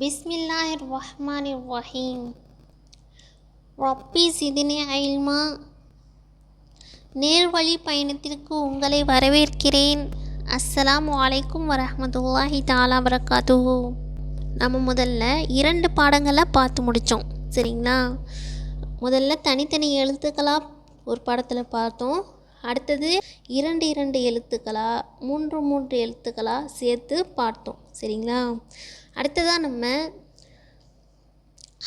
பிஸ்மில்லாஹிர் ரஹ்மானிர் ரஹீம் ரப்பி சிதினி ஐல்மா நேர்வழி பயணத்திற்கு உங்களை வரவேற்கிறேன். அஸ்ஸலாம் வலைக்கும் வரமத்துல்லாஹி தாலா வரகாத்துஹு. நம்ம முதல்ல இரண்டு பாடங்களை பார்த்து முடித்தோம் சரிங்களா? முதல்ல தனித்தனி எழுத்துக்களாக ஒரு படத்தில் பார்த்தோம். அடுத்தது இரண்டு இரண்டு எழுத்துக்களாக மூன்று மூன்று எழுத்துக்களாக சேர்த்து பார்த்தோம். சரிங்களா? அடுத்ததாக நம்ம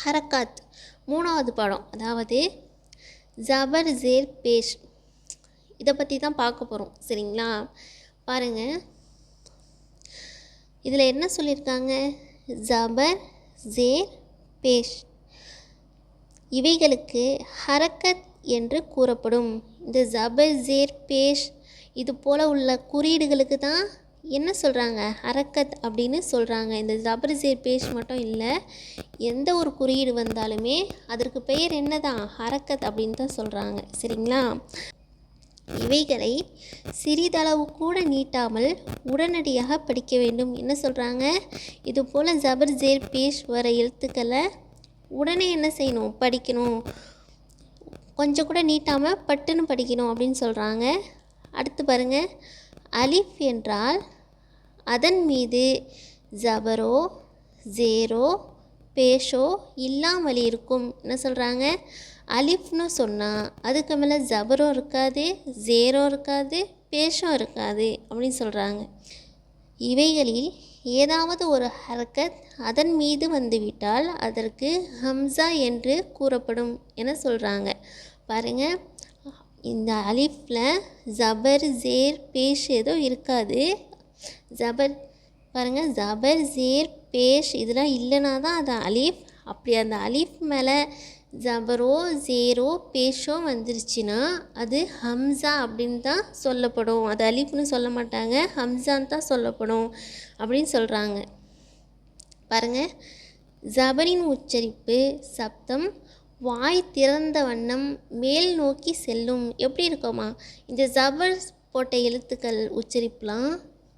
ஹரக்காத் மூணாவது பாடம். அதாவது ஜபர் ஜேர் பேஷ். இதை பற்றி தான் பார்க்க போகிறோம் சரிங்களா? பாருங்கள் இதில் என்ன சொல்லியிருக்காங்க? ஜபர் ஜேர் பேஷ். இவைகளுக்கு ஹரக்கத் என்று கூறப்படும். இந்த ஜபர் ஜேர் பேஷ் இது போல் உள்ள குறியீடுகளுக்கு தான் என்ன சொல்கிறாங்க அரக்கத் அப்படின்னு சொல்கிறாங்க இந்த ஜபர் ஜேர் பேஷ் மட்டும் இல்லை எந்த ஒரு குறியீடு வந்தாலுமே அதற்கு பெயர் என்ன தான் ஹரக்கத் அப்படின்னு தான் சொல்கிறாங்க சரிங்களா? இவைகளை சிறிதளவு கூட நீட்டாமல் உடனடியாக படிக்க வேண்டும். என்ன சொல்கிறாங்க இது போல் ஜபர் ஜேர் பேஷ் வர எழுத்துக்களை உடனே என்ன செய்யணும்? படிக்கணும். கொஞ்சம் கூட நீட்டாமல் பட்டுன்னு படிக்கணும் அப்படின்னு சொல்கிறாங்க அடுத்து பாருங்கள் அலிஃப் என்றால் அதன் மீது ஜபரோ ஜேரோ பேஷோ இல்லாமல் இருக்கும். என்ன சொல்கிறாங்க அலிஃப்னு சொன்னால் அதுக்கு மேலே ஜபரோ இருக்காது ஜேரோ இருக்காது பேஷம் இருக்காது அப்படின்னு சொல்கிறாங்க இவைகளில் ஏதாவது ஒரு ஹரக்கத் அதன் மீது வந்துவிட்டால் அதற்கு ஹம்சா என்று கூறப்படும் என சொல்கிறாங்க பாருங்கள் இந்த அலிஃபில் ஜபர் ஜேர் பேஷ் ஏதோ இருக்காது. ஜபர் பாருங்கள் ஜபர் ஜேர் பேஷ் இதெல்லாம் இல்லைனா தான் அது அலீஃப். அப்படி அந்த அலீஃப் மேலே ஜபரோ ஜேரோ பேஷோ வந்துருச்சுன்னா அது ஹம்சா அப்படின்னு தான் சொல்லப்படும். அது அலிஃப்னு சொல்ல மாட்டாங்க. ஹம்சான்னு தான் சொல்லப்படும் அப்படின்னு சொல்கிறாங்க பாருங்கள் ஜபரின் உச்சரிப்பு சப்தம் வாய் திறந்த வண்ணம் மேல் நோக்கி செல்லும். எப்படி இருக்குமா? இந்த ஜபர் போட்ட எழுத்துக்கள் உச்சரிப்புலாம்.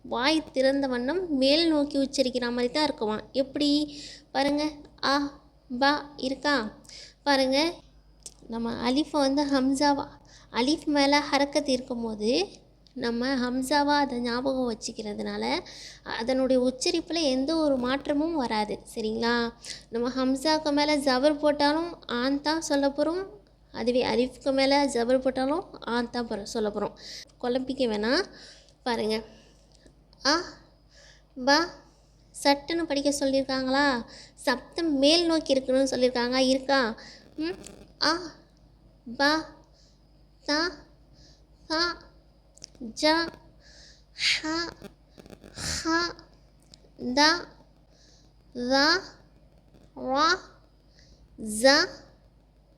வாய் திறந்த வண்ணம் மேல் நோக்கி உச்சரிக்கிற மாதிரி தான் இருக்குமா? எப்படி? பாருங்கள் ஆ பா இருக்கா? பாருங்கள் நம்ம அலிஃபை வந்து ஹம்சாவா அலிஃப் மேலே ஹரக்கத் இருக்கும்போது நம்ம ஹம்சாவாக அதை ஞாபகம் வச்சுக்கிறதுனால அதனுடைய உச்சரிப்பில் எந்த ஒரு மாற்றமும் வராது சரிங்களா? நம்ம ஹம்சாவுக்கு மேலே ஜபர் போட்டாலும் ஆன் தான் சொல்ல போகிறோம் அதுவே அரிஃப்க்கு மேலே ஜபர் போட்டாலும் ஆன் தான் போகிற சொல்ல போகிறோம் குழம்பிக்க வேணாம். பாருங்கள் ஆ பா சட்டுன்னு படிக்க சொல்லியிருக்காங்களா? சப்தம் மேல் நோக்கி இருக்கணும்னு சொல்லியிருக்காங்க. இருக்கா? ம் ஆ பா தா தா ஜ ஹ ஹ த ர ரா ஜ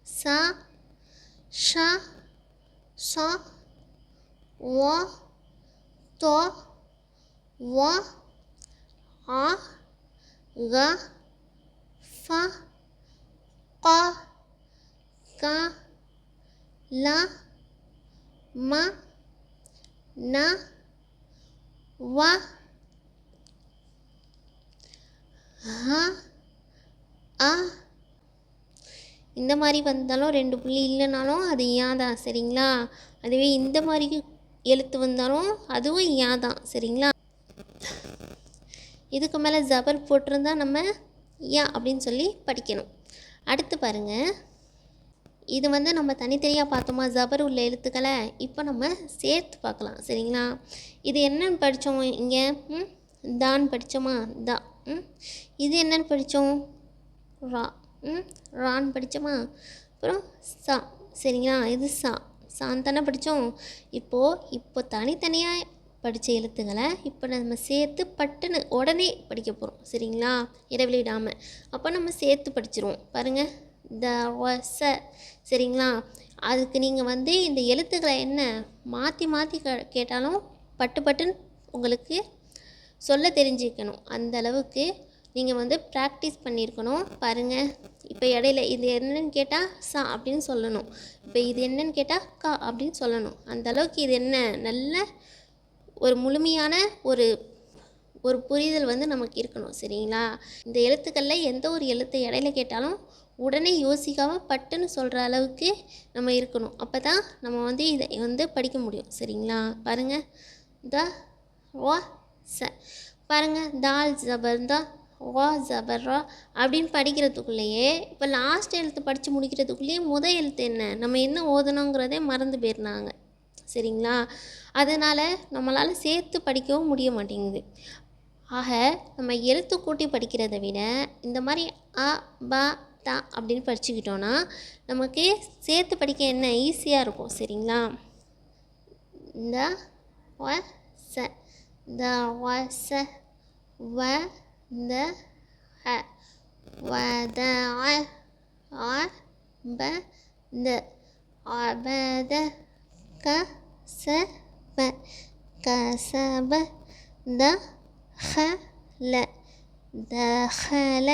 ச ஷ ச வ தொ வ ஆ க ஃப க க ல ம ந வ ஹ அ. இந்த மாதிரி வந்தாலும் ரெண்டு புள்ளி இல்லைனாலும் அது ஏன் தான் சரிங்களா? அதுவே இந்த மாதிரி எழுத்து வந்தாலும் அதுவும் ஏன் தான் சரிங்களா? இதுக்கு மேலே ஜபர் போட்டிருந்தா நம்ம யா அப்படின்னு சொல்லி படிக்கணும். அடுத்து பாருங்கள் இது வந்து நம்ம தனித்தனியாக பார்த்தோமா? ஜபர் உள்ள எழுத்துக்களை இப்போ நம்ம சேர்த்து பார்க்கலாம். சரிங்களா? இது என்னன்னு படித்தோம் இங்கே. ம்? தான் படித்தோமா தா. ம்? இது என்னன்னு படித்தோம் ரா. ம்? ரான் படித்தோமா அப்புறம் சா. சரிங்களா? இது சா. சான் தானே படித்தோம் இப்போது இப்போ தனித்தனியாக படித்த எழுத்துக்களை இப்போ நம்ம சேர்த்து பட்டுன்னு உடனே படிக்க போகிறோம் சரிங்களா? இடைவெளி விடாமல் அப்போ நம்ம சேர்த்து படிச்சிருவோம். பாருங்கள் த சரிங்களா? அதுக்கு நீங்கள் வந்து இந்த எழுத்துக்களை என்ன மாற்றி மாற்றி க கேட்டாலும் பட்டு பட்டுன்னு உங்களுக்கு சொல்ல தெரிஞ்சுக்கணும். அந்த அளவுக்கு நீங்கள் வந்து ப்ராக்டிஸ் பண்ணியிருக்கணும். பாருங்கள் இப்போ இடையில இது என்னன்னு கேட்டால் சா அப்படின்னு சொல்லணும். இப்போ இது என்னன்னு கேட்டால் கா அப்படின்னு சொல்லணும். அந்த அளவுக்கு இது என்ன நல்ல ஒரு முழுமையான ஒரு ஒரு புரிதல் வந்து நமக்கு இருக்கணும். சரிங்களா? இந்த எழுத்துக்களில் எந்த ஒரு எழுத்தை இடையில கேட்டாலும் உடனே யோசிக்காமல் பட்டுன்னு சொல்கிற அளவுக்கு நம்ம இருக்கணும். அப்போ தான் நம்ம வந்து இதை வந்து படிக்க முடியும். சரிங்களா? பாருங்கள் த ஓ ச. பாருங்கள் தால் ஜபர். தான் வா ஜபர்ரா அப்படின்னு படிக்கிறதுக்குள்ளேயே இப்போ லாஸ்ட் எழுத்து படித்து முடிக்கிறதுக்குள்ளேயே முத எழுத்து என்ன? நம்ம என்ன ஓதணுங்கிறதே மறந்து போயிருந்தாங்க சரிங்களா? அதனால் நம்மளால் சேர்த்து படிக்கவும் முடிய மாட்டேங்குது. ஆக நம்ம எழுத்து கூட்டி படிக்கிறதை விட இந்த மாதிரி அ ப த அப்படின்னு படிச்சுக்கிட்டோன்னா நமக்கு சேர்த்து படிக்க என்ன ஈஸியாக இருக்கும் சரிங்களா இந்த வ ச த வ ச வ த ஹ வ த அ அ ப த அ ப த க ச ப க ச ப த خ ல دخل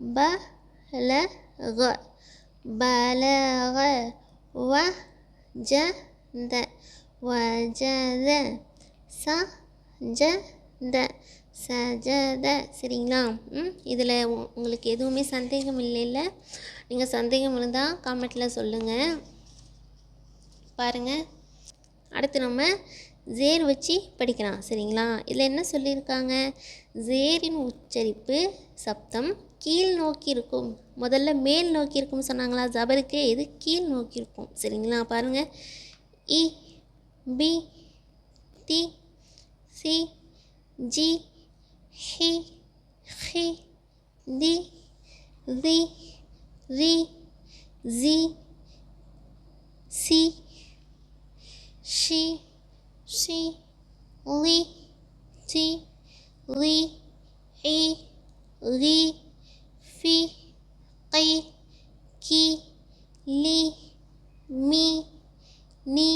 بلغ பலக பலக வஜத வஜத சஜத சஜத சரிங்களா? ம் இதில் உங்களுக்கு எதுவுமே சந்தேகம் இல்லைல்ல. நீங்கள் சந்தேகம் இருந்தால் காமெண்ட்டில் சொல்லுங்கள் பாருங்கள் அடுத்து நம்ம ஜேர் வச்சு படிக்கலாம் சரிங்களா? இதில் என்ன சொல்லியிருக்காங்க? ஜேரின் உச்சரிப்பு சப்தம் கீழ் நோக்கி இருக்கும். முதல்ல மேல் நோக்கி இருக்கும்னு சொன்னாங்களா? ஜபருக்கு இது கீழ் நோக்கி இருக்கும். சரிங்களா? பாருங்கள் இ பி தி சி ஜி ஹி ஹி தி தி ரி ஜி சி ஷி ஷி லி சி லி இ லி ஃபி கை கி லி மீ நீ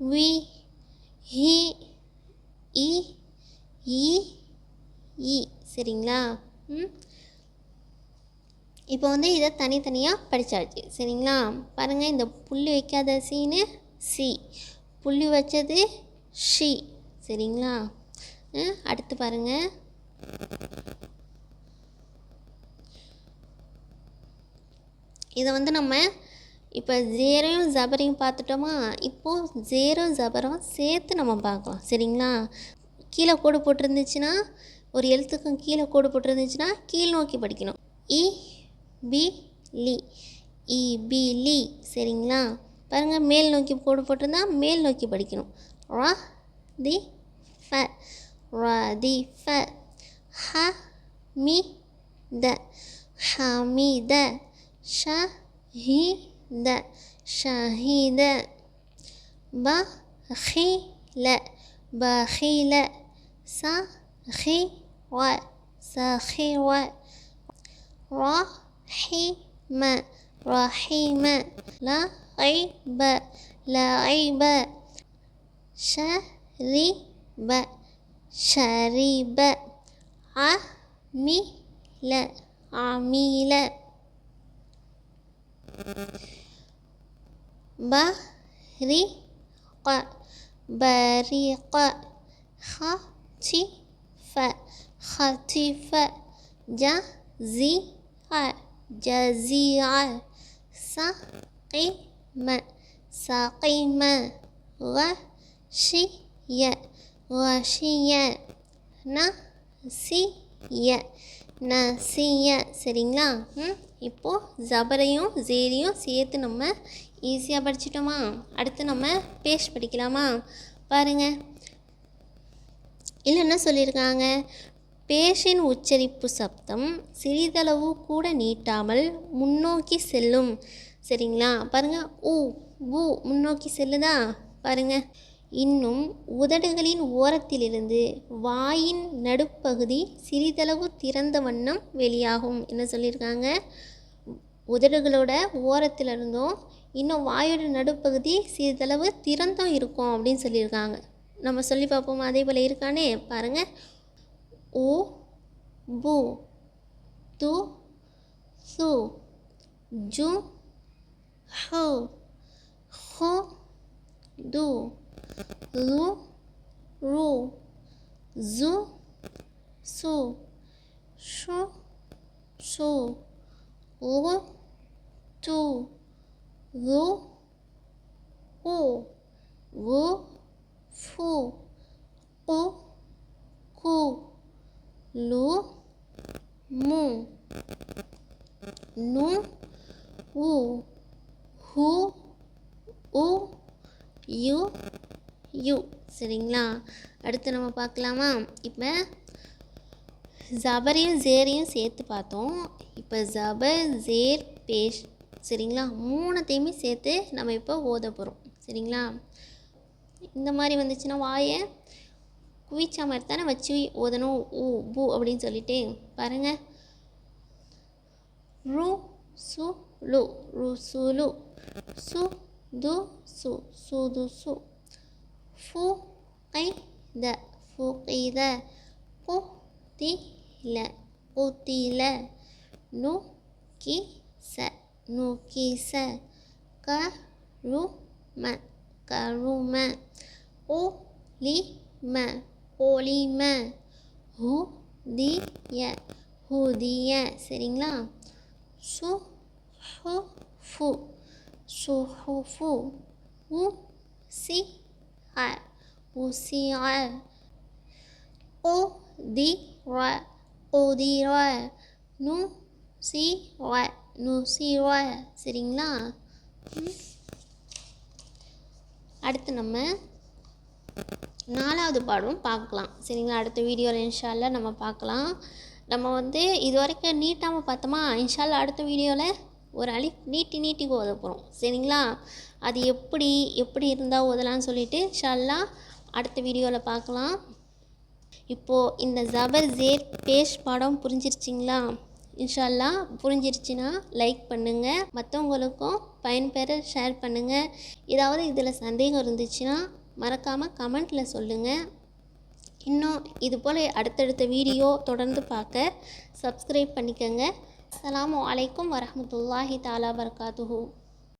வி ஹி இ இ இ சரிங்களா? ம். இப்போ வந்து இதை தனித்தனியாக படித்தாச்சு சரிங்களா? பாருங்கள் இந்த புள்ளி வைக்காத சீனு சி. புள்ளி வச்சது ஷி. சரிங்களா? ம், அடுத்து பாருங்கள் இதை வந்து நம்ம இப்போ ஜேரையும் ஜபரையும் பார்த்துட்டோமா இப்போது ஜேரும் ஜபரும் சேர்த்து நம்ம பார்க்கலாம். சரிங்களா? கீழே கோடு போட்டிருந்துச்சுன்னா ஒரு எழுத்துக்கும் கீழே கோடு போட்டிருந்துச்சுன்னா கீழ் நோக்கி படிக்கணும். இ பி லி. இ பி லி. சரிங்களா? பாருங்கள் மேல் நோக்கி கோடு போட்டிருந்தா மேல் நோக்கி படிக்கணும். ரா தி ஃப. ரா தி ஃப. ஹ மி த. ஹ ஷ த. شهيدا شهيدا بخيل بخيل سخيوا سخيوا رحم رحم لعب لعب. شرب شرب عميل عميل. بريق بريق خطف خطف جزيع جزيع سقيم سقيم غشي غشي نسي நசிய சரிங்களா? ம் இப்போது ஜபரையும் ஜேரியும் சேர்த்து நம்ம ஈஸியாக படிச்சிட்டோமா? அடுத்து நம்ம பேஷ் படிக்கலாமா? பாருங்கள் இல்லை என்ன சொல்லியிருக்காங்க? பேஷின் உச்சரிப்பு சப்தம் சிறிதளவு கூட நீட்டாமல் முன்னோக்கி செல்லும். சரிங்களா? பாருங்கள் ஊ ஊ முன்னோக்கி செல்லுதா? பாருங்கள் இன்னும் உதடுகளின் ஓரத்திலிருந்து வாயின் நடுப்பகுதி சிறிதளவு திறந்த வண்ணம் வெளியாகும். என்ன சொல்லியிருக்காங்க? உதடுகளோட ஓரத்தில் இருந்தும் இன்னும் வாயோட நடுப்பகுதி சிறிதளவு திறந்தும் இருக்கும் அப்படின்னு சொல்லியிருக்காங்க. நம்ம சொல்லி பார்ப்போம்? அதே போல் இருக்கானே? பாருங்கள் ஓ பு து சு ஜு ஹு ஹு து. Ru, ru. Zu, su. Shu, su. Lu, tu. Lu, u. Lu, fu. U, ku. Lu, mu. Nu, u. Hu, u. yu you. சரிங்களா? அடுத்து நம்ம பார்க்கலாமா? இப்போ ஜபரையும் ஜேரையும் சேர்த்து பார்த்தோம். இப்போ ஜபர் ஜேர் பேஷ். சரிங்களா? மூணுத்தையுமே சேர்த்து நம்ம இப்போ ஓத போகிறோம் சரிங்களா? இந்த மாதிரி வந்துச்சுன்னா வாயை குவிச்சா மாதிரி தானே வச்சு ஓதணும். ஊ பூ அப்படின்னு சொல்லிட்டு. பாருங்கள் ரு சு லு ரு சு லு சு து சு. சு து சு. ஃபு ஐ த ஃபு ஐ த கு தி ல கு தி ல நு கி ச நு கி ச க ரு ம ஓ சரிங்களா? சி ஓ தி ஓ சி சி சரிங்களா அடுத்து நம்ம நாலாவது பாடம் பார்க்கலாம். சரிங்களா? அடுத்த வீடியோவில் இன்ஷால்லா நம்ம பார்க்கலாம். நம்ம வந்து இது வரைக்கும் நீட்டாமல் பார்த்தோமா? இன்ஷால்லா அடுத்த வீடியோவில் ஒரு அழி நீட்டி நீட்டி ஓத போகிறோம் சரிங்களா? அது எப்படி எப்படி இருந்தால் ஓதலான்னு சொல்லிட்டு ஷல்லா அடுத்த வீடியோவில் பார்க்கலாம். இப்போது இந்த ஜபர் ஜேர் பேஷ் படம் புரிஞ்சிருச்சிங்களா? இன்ஷால்லா புரிஞ்சிருச்சுன்னா லைக் பண்ணுங்கள் மற்றவங்களுக்கும் பயன்பெற ஷேர் பண்ணுங்கள் ஏதாவது இதில் சந்தேகம் இருந்துச்சுன்னா மறக்காமல் கமெண்ட்டில் சொல்லுங்கள் இன்னும் இது போல் அடுத்தடுத்த வீடியோ தொடர்ந்து பார்க்க சப்ஸ்கிரைப் பண்ணிக்கோங்க. அஸ்ஸலாமு வலைக்கம் வரமத்துல்லாஹி தாலா வர்காத்துஹூ